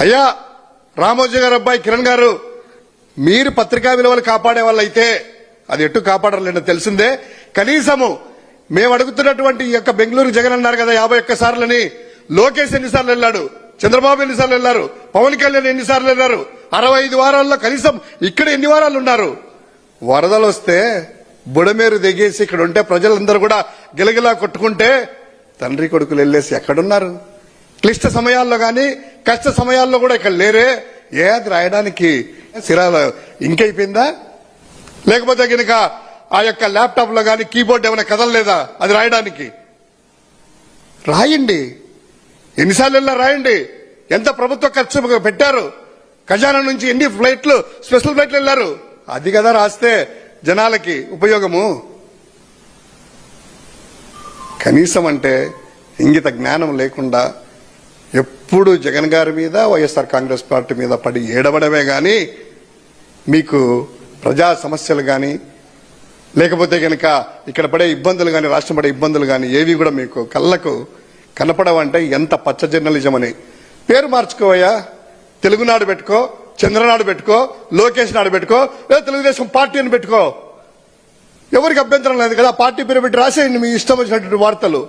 అయ్యా రామోజీ గారు అబ్బాయి కిరణ్ గారు మీరు పత్రికా విలువలు కాపాడే వాళ్ళైతే అది ఎటు కాపాడలేదో తెలిసిందే. కనీసము మేము అడుగుతున్నటువంటి ఈ యొక్క బెంగళూరు జగన్ అన్నారు కదా యాభై ఒక్క సార్లని లోకేష్ ఎన్నిసార్లు వెళ్ళాడు చంద్రబాబు ఎన్నిసార్లు వెళ్ళారు పవన్ కళ్యాణ్ ఎన్నిసార్లు వెళ్ళారు అరవై ఐదు వారాల్లో కనీసం ఇక్కడ ఎన్ని వారాలు ఉన్నారు? వరదలు వస్తే బుడమేరు దిగేసి ఇక్కడ ఉంటే ప్రజలందరూ కూడా గిలగిలా కొట్టుకుంటే తండ్రి కొడుకులు వెళ్ళేసి ఎక్కడున్నారు? క్లిష్ట సమయాల్లో గాని కష్ట సమయాల్లో కూడా ఇక్కడ లేరే. ఏ అది రాయడానికి సిరాల ఇంకైపోయిందా? లేకపోతే కనుక ఆ యొక్క ల్యాప్టాప్లో గాని కీబోర్డ్ ఏమైనా కదలలేదా? అది రాయడానికి. రాయండి. ఎన్నిసార్లు వెళ్ళా రాయండి. ఎంత ప్రభుత్వ ఖర్చు పెట్టారు? ఖజానా నుంచి ఎన్ని ఫ్లైట్లు స్పెషల్ ఫ్లైట్లు వెళ్ళారు? అది కదా రాస్తే జనాలకి ఉపయోగము. కనీసం అంటే ఇంగిత జ్ఞానం లేకుండా ఎప్పుడు జగన్ గారి మీద వైఎస్ఆర్ కాంగ్రెస్ పార్టీ మీద పడి ఏడవడమే కానీ మీకు ప్రజా సమస్యలు కానీ లేకపోతే కనుక ఇక్కడ పడే ఇబ్బందులు కానీ రాష్ట్రం పడే ఇబ్బందులు కానీ ఏవి కూడా మీకు కళ్ళకు కనపడవంటే ఎంత పచ్చ జర్నలిజం అని పేరు మార్చుకోవయ్యా. తెలుగునాడు పెట్టుకో చంద్రనాడు పెట్టుకో లోకేష్ నాడు పెట్టుకో లేదా తెలుగుదేశం పార్టీ అని పెట్టుకో. ఎవరికి అభ్యంతరం లేదు కదా పార్టీ పేరు పెట్టి రాసేయండి మీ ఇష్టం వచ్చినటువంటి వార్తలు.